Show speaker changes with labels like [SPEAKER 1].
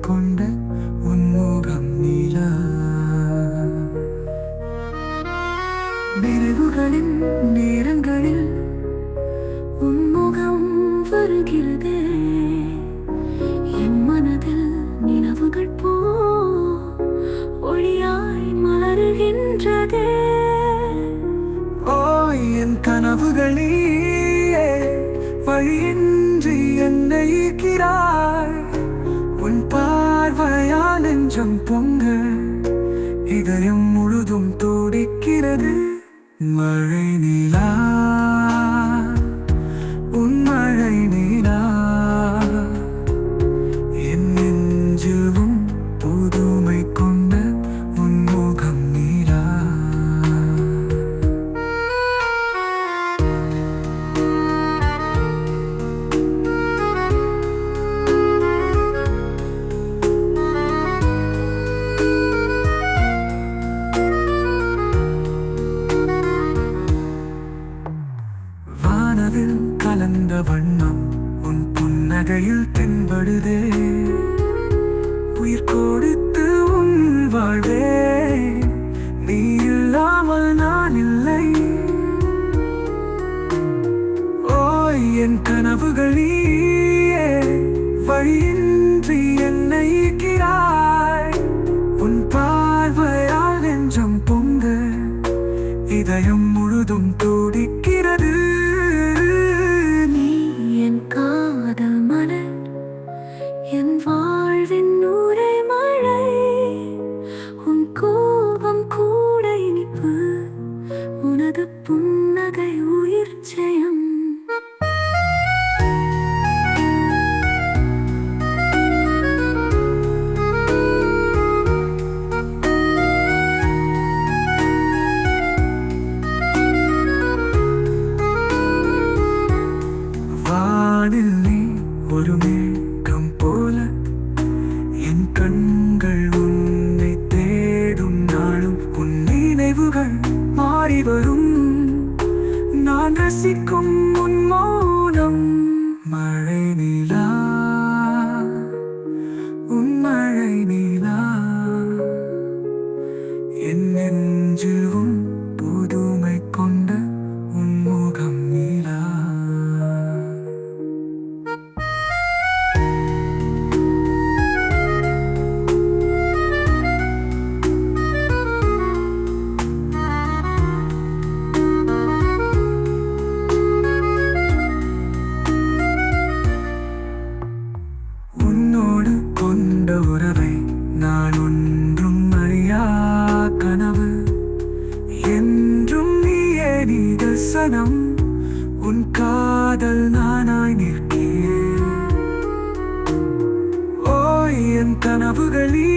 [SPEAKER 1] கொண்ட உன்முகம் நீலா. மெருகுகளின் நேரங்களில் உன்முகம் வருகிறது. என் மனதில் நினைவுகள் போ ஒளியாய் மலருகின்றதே. ஓ என் கனவுகளே வழியின்றி என்னை ஈர்க்கிறாய். பார்வையால் பொங்க. இதயம் முழுதும் துடிக்கிறது. மழை நிலா கலந்த வண்ணம் உன் புன்னகையில் தென்படுதே. உயிர் கொடுத்து உன் வாழ்வே. நீ இல்லாமல் நான் இல்லை. ஓய் என் கனவுகள் நீயே. வழியின்றி என்னை ஈர்க்கிறாய் உன் பார்வையால் நெஞ்சம் பொங்க. இதயம் புன்னகை உயிர் ஜெயம். ஒரு மேகம் போல என் கண்கள் உன்னை தேடும் நாளும் உன் நினைவுகள் மாறி வரும். நான் ரசிக்கும் நிதர்சனம் உன் காதல் நானாய் நிற்கிறேன். ஓய் என் கனவுகளில்